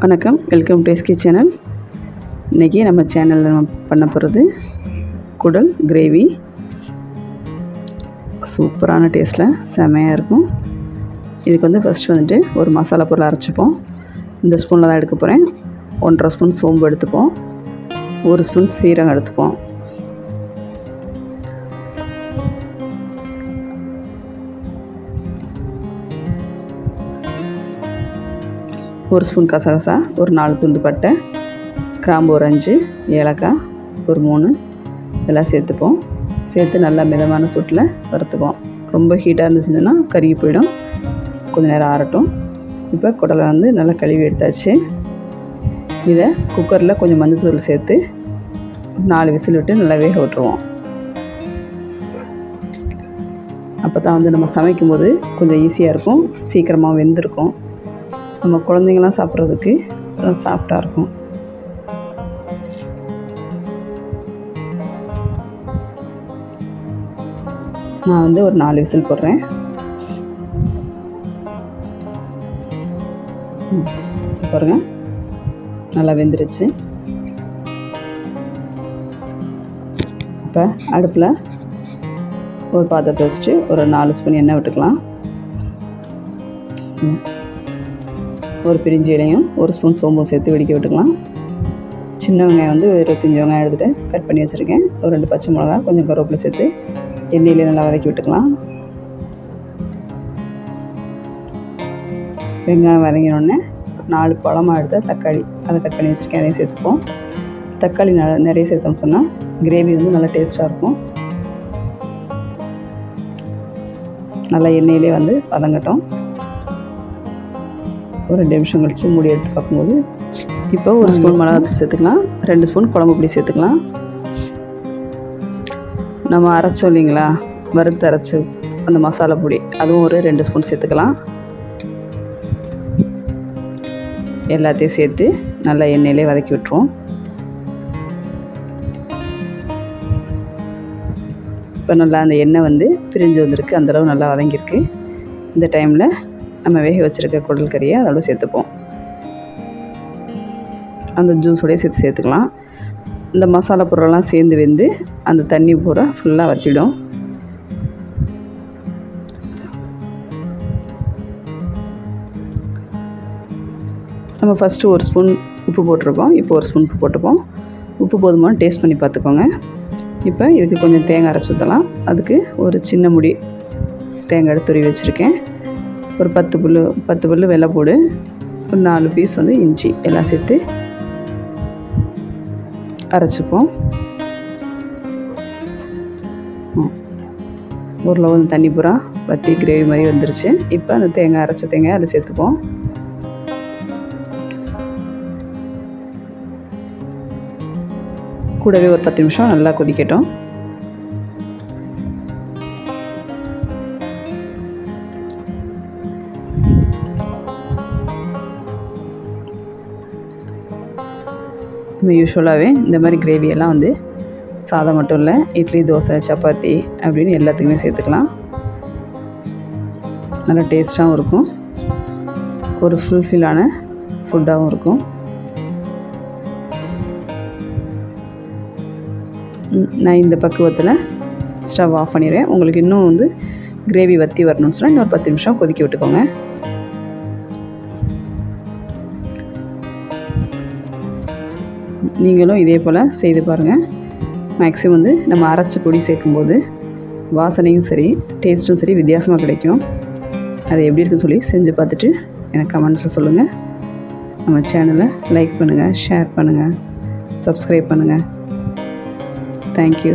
வணக்கம். Welcome to SK channel இன்றைக்கி நம்ம சேனலில் நம்ம பண்ண போகிறது குடல் கிரேவி சூப்பரான டேஸ்ட்டில் செமையாக இருக்கும். இதுக்கு வந்து ஃபஸ்ட்டு வந்துட்டு ஒரு மசாலா பொருள் அரைச்சிப்போம். இந்த ஸ்பூனில் தான் எடுக்க போகிறேன் ஒன்றரை ஸ்பூன் சோம்பு எடுத்துப்போம். ஒரு ஸ்பூன் சீரகம் எடுத்துப்போம். ஒரு ஸ்பூன் கசகசா ஒரு நாலு துண்டு பட்டை கிராம்பு ஒரு அஞ்சு ஏலக்காய் ஒரு மூணு இதெல்லாம் சேர்த்துப்போம். சேர்த்து நல்லா மிதமான சூட்டில் வறுத்துப்போம். ரொம்ப ஹீட்டாக இருந்துச்சுன்னா கருகி போயிடும். கொஞ்சம் நேரம் ஆறட்டும். இப்போ குடலை வந்து நல்லா கழுவி எடுத்தாச்சு. இதை குக்கரில் கொஞ்சம் மஞ்சள் தூள் சேர்த்து நாலு விசில் விட்டு நல்லா வேக விட்டுருவோம். அப்போ தான் வந்து நம்ம சமைக்கும்போது கொஞ்சம் ஈஸியாக இருக்கும். சீக்கிரமாக வெந்திருக்கும். நம்ம குழந்தைங்களாம் சாப்பிட்றதுக்கு சாஃப்டாக இருக்கும். நான் வந்து ஒரு நாலு விசில் போடுறேன். ம், பாருங்க. நல்லா வெந்துருச்சு. இப்போ அடுப்பில் ஒரு பாத்திரத்தை வச்சுட்டு ஒரு நாலு ஸ்பூன் எண்ணெய் விட்டுக்கலாம். ம். ஒரு பிரிஞ்சு இலையும் ஒரு ஸ்பூன் சோம்பும் சேர்த்து வெடிக்க விட்டுக்கலாம். சின்ன வெங்காயம் வந்து இருபத்தஞ்சி வெங்காயம் எடுத்துகிட்டு கட் பண்ணி வச்சுருக்கேன். ஒரு ரெண்டு பச்சை மிளகா கொஞ்சம் கருவேப்பிலை சேர்த்து எண்ணெயில் நல்லா வதக்கி விட்டுக்கலாம். வெங்காயம் வதங்கினோடனே நாலு பழமாக எடுத்த தக்காளி அதை கட் பண்ணி வச்சுருக்கேன் அதையும் சேர்த்துப்போம். தக்காளி ந நிறைய சேர்த்தோம்னு சொன்னால் கிரேவி வந்து நல்லா டேஸ்ட்டாக இருக்கும். நல்லா எண்ணெயிலே வந்து வதங்கட்டும். ஒரு ரெண்டு நிமிஷம் கழித்து மூடி எடுத்து பார்க்கும்போது இப்போ ஒரு ஸ்பூன் மிளகாத்தூள் சேர்த்துக்கலாம். ரெண்டு ஸ்பூன் குழம்பு பொடி சேர்த்துக்கலாம். நம்ம அரைச்சோம் இல்லைங்களா? வறுத்து அரைச்சி அந்த மசாலா பொடி. அதுவும் ஒரு ரெண்டு ஸ்பூன் சேர்த்துக்கலாம். எல்லாத்தையும் சேர்த்து நல்லா எண்ணெயிலே வதக்கி விட்டுருவோம். இப்போ நல்லா அந்த எண்ணெய் வந்து பிரிஞ்சு வந்திருக்கு. அந்தளவு நல்லா வதங்கியிருக்கு. இந்த டைமில் நம்ம வேக வச்சுருக்க குடல் கறியை அதோட சேர்த்துப்போம். அந்த ஜூஸோடய சேர்த்து சேர்த்துக்கலாம். இந்த மசாலா பொருளெல்லாம் சேர்ந்து வெந்து அந்த தண்ணி பூரா ஃபுல்லாக வற்றிடும் நம்ம ஃபஸ்ட்டு ஒரு ஸ்பூன் உப்பு போட்டிருக்கோம். இப்போ ஒரு ஸ்பூன் உப்பு போட்டுப்போம். உப்பு போதுமான டேஸ்ட் பண்ணி பார்த்துக்கோங்க. இப்போ இதுக்கு கொஞ்சம் தேங்காய் அரைச்சி ஊற்றலாம் அதுக்கு ஒரு சின்ன முடி தேங்காய் துருவி வச்சுருக்கேன். ஒரு பத்து புல் பத்து புல் போடு. ஒரு நாலு பீஸ் வந்து இஞ்சி எல்லாம் சேர்த்து அரைச்சிப்போம். ஊரில் வந்து தண்ணி பூரா வற்றி கிரேவி மாதிரி வந்துருச்சு. இப்போ அந்த தேங்காய் அரைச்ச தேங்காய் அதில் சேர்த்துப்போம். கூடவே ஒரு பத்து நிமிஷம் நல்லா கொதிக்கட்டும். நம்ம யூஸ்வலாகவே இந்த மாதிரி கிரேவியெல்லாம் வந்து சாதம் மட்டும் இல்லை இட்லி தோசை சப்பாத்தி அப்படின்னு எல்லாத்துக்குமே சேர்த்துக்கலாம். நல்லா டேஸ்ட்டாகவும் இருக்கும். ஒரு ஃபுல்ஃபில்லான ஃபுட்டாகவும் இருக்கும். நான் இந்த பக்குவத்தில் ஸ்டவ் ஆஃப் பண்ணிடுறேன். உங்களுக்கு இன்னும் வந்து கிரேவி வற்றி வரணும்னு சொன்னால் இன்னொரு பத்து நிமிஷம் கொதிக்க விட்டுக்கோங்க. நீங்களும் இதே போல் செய்து பாருங்கள் மேக்ஸிமம் வந்து நம்ம அரைச்ச பொடி சேர்க்கும்போது வாசனையும் சரி டேஸ்ட்டும் சரி வித்தியாசமாக கிடைக்கும். அது எப்படி இருக்குன்னு சொல்லி செஞ்சு பார்த்துட்டு எனக்கு கமெண்ட்ஸில் சொல்லுங்கள் நம்ம சேனலை லைக் பண்ணுங்கள் ஷேர் பண்ணுங்கள் சப்ஸ்கிரைப் பண்ணுங்கள் தேங்க்யூ